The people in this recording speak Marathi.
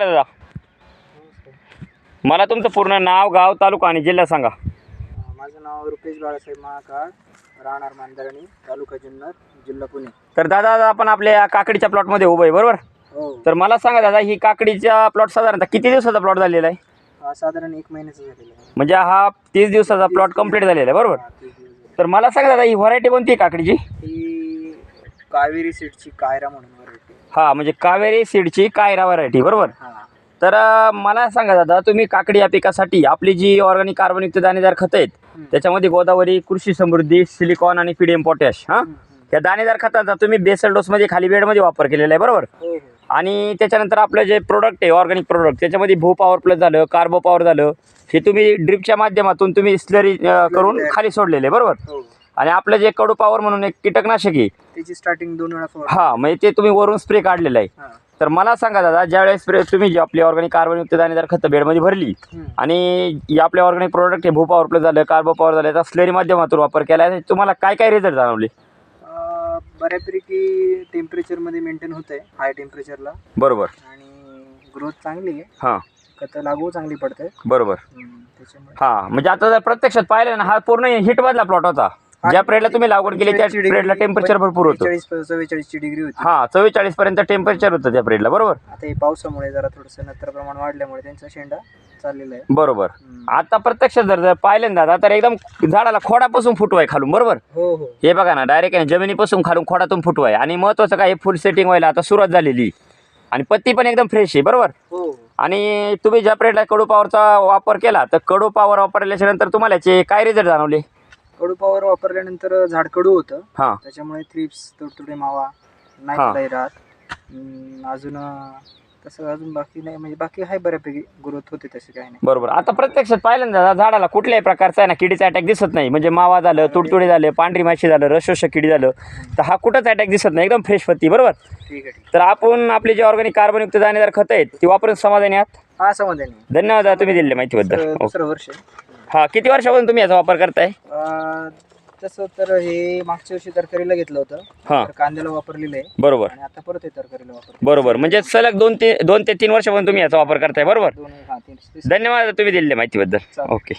नमस्कार दादा. मला तुमचं पूर्ण नाव गाव तालुका आणि जिल्हा सांगा. माझं नाव रुपेश बाळासाहेब महाकाळ राहणार मांदरणी तालुका जुन्नर जिल्हा पुणे. तर दादा आज आपण आपल्या काकडीच्या प्लॉटमध्ये उभं आहे बरोबर? हो. तर मला सांगा दादा ही काकडीचा प्लॉट साधारणतः किती दिवसाचा प्लॉट झालेला आहे? हा साधारण एक महिन्याचं झालेलं आहे. म्हणजे हा तीस दिवसाचा प्लॉट कंप्लीट झालेला आहे बरोबर? हा, तीस दिवस झाले. तर मला सांगा दादा ही व्हरायटी कोणती आहे काकडीची? ही कावेरी सीटची कायरा म्हणून व्हरायटी हा म्हणजे कावेरी सीडची कायरा व्हरायटी बरोबर? हा. तर अं, मला सांगा दादा तुम्ही काकडी या पिकासाठी आपली जी ऑर्गॅनिक कार्बनयुक्त दाणेदार खतं आहेत. त्याच्यामध्ये गोदावरी कृषी समृद्धी सिलिकॉन आणि पीडीएम पोटॅश हां. या दाणेदार खताचा तुम्ही बेसल डोसमध्ये खाली बेडमध्ये वापर केलेला आहे बरोबर? हो हो. आणि त्याच्यानंतर आपलं जे प्रोडक्ट आहे ऑर्गॅनिक प्रोडक्ट त्याच्यामध्ये भू पॉवर प्लस झालं कार्बो पॉवर झालं हे तुम्ही ड्रिपच्या माध्यमातून तुम्ही स्लरी करून खाली सोडलेले आहे, बरोबर? हो. आणि आपलं जे कडू पॉवर म्हणून एक कीटकनाशक आहे. त्याची स्टार्टिंग दोन वेळा हा म्हणजे ते तुम्ही वरून स्प्रे काढलेलं आहे. हा. तर मला सांगा दादा ज्यावेळेस स्प्रे तुम्ही जी आपली ऑर्गॅनिक कार्बनयुक्त दाणेदार खतं बेडमध्ये भरली हम्म. आणि ही आपले ऑर्गॅनिक प्रोडक्ट आहे भू पॉवर प्लस झालं कार्बो पॉवर झालं याचा स्लरी माध्यमातून वापर केला आहे तुम्हाला काय काय रिझल्ट जाणवले? अं, बऱ्यापैकी टेम्परेचरमध्ये मेंटेन होत आहे हाय टेम्परेचरला बरोबर. आणि ग्रोथ चांगली आहे. हां. खतं लागू चांगली पडते बरोबर. त्याच्यामुळे. हा म्हणजे आता जर प्रत्यक्षात पाहिलं ना हा पूर्ण हिट मधला प्लॉट होता. ज्या पिरियडला तुम्ही लागवड केली त्या पिरियडला टेम्परेचर भरपूर होतं. चाळीस चव्वेचाळीसची डिग्री होती. हा चव्वेचाळीस पर्यंत टेम्परेचर होतं त्या पिरियडला बरोबर? आता हे पावसामुळे जरा थोडंसं नत्र प्रमाण वाढल्यामुळे त्यांचा शेंडा चाललेला आहे. बरोबर. आता प्रत्यक्षात जर जर पाहिलं ना दादा तर एकदम झाडाला खोडापासून फुटवाय खालून बरोबर? हो हो. हे बघा ना डायरेक्ट आहे ना जमिनीपासून खालून खोडातून फुटवाय. आणि महत्वाचं काय फुल सेटिंग व्हायला आता सुरुवात झालेली. आणि पत्ती पण एकदम फ्रेश आहे बरोबर? हो. आणि तुम्ही ज्या पिरियडला कडू पॉवरचा वापर केला तर कडू पॉवर वापरल्याच्या नंतर तुम्हाला याचे काय रिझल्ट जाणवले? कडू पॉवर वापरल्यानंतर झाड कडू होतं हां त्याच्यामुळे थ्रिप्स तुडतुडे मावा. नाही राहत अजून तसं अजून बाकी नाही. म्हणजे बाकी आहे बऱ्यापैकी ग्रोथ होते तसे काही नाही. बरोबर. आता प्रत्यक्षात पाहिलं ना दादा झाडाला कुठल्याही प्रकारचा आहे ना किडीचा अटॅक दिसत नाही. म्हणजे मावा झालं तुडतुडे झालं पांढरी माशी झालं रसोषक किडी झालं तर हा कुठंच अटॅक दिसत नाही. एकदम फ्रेश पत्ती बरोबर? ठीक आहे ठीक तर आपण आपली जी ऑर्गॅनिक कार्बनयुक्त दाणेदार खतं आहेत ती वापरून समाधानी आहात? आहे हा समाधानी धन्यवाद दादा तुम्ही दिलेल्या माहितीबद्दल. दुसरं ओके. दुसरं वर्ष आहे. हा किती वर्षापासून तुम्ही याचा वापर करताय? अं, तसं तर हे मागच्या वर्षी तरकारीला घेतलं होतं. हां. तर कांद्याला वापरलेलं आहे. बरोबर. आणि आता परत हे तरकारीला वापरतो बरोबर. म्हणजे सलग दोन ते दोन ते तीन वर्षापासून तुम्ही याचा वापर करताय बरोबर? दोन हा तीन धन्यवाद तुम्ही दिलेल्या माहितीबद्दल. चालेल. ओके